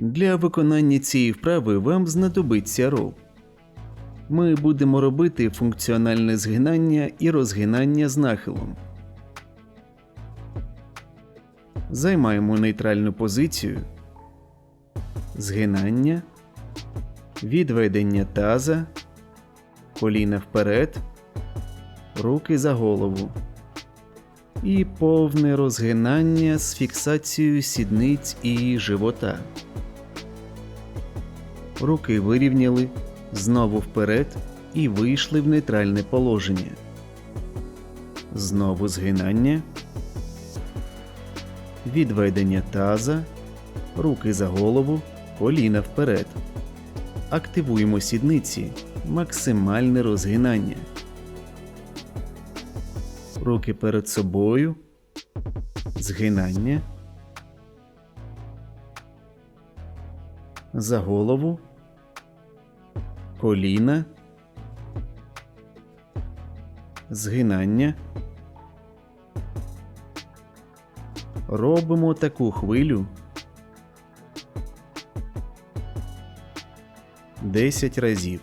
Для виконання цієї вправи вам знадобиться рол. Ми будемо робити функціональне згинання і розгинання з нахилом. Займаємо нейтральну позицію. Згинання, відведення таза, коліна вперед, руки за голову. І повне розгинання з фіксацією сідниць і живота. Руки вирівняли, знову вперед і вийшли в нейтральне положення. Знову згинання, відведення таза, руки за голову, коліна вперед. Активуємо сідниці, максимальне розгинання. Руки перед собою, згинання. За голову, коліна, згинання. Робимо таку хвилю 10 разів.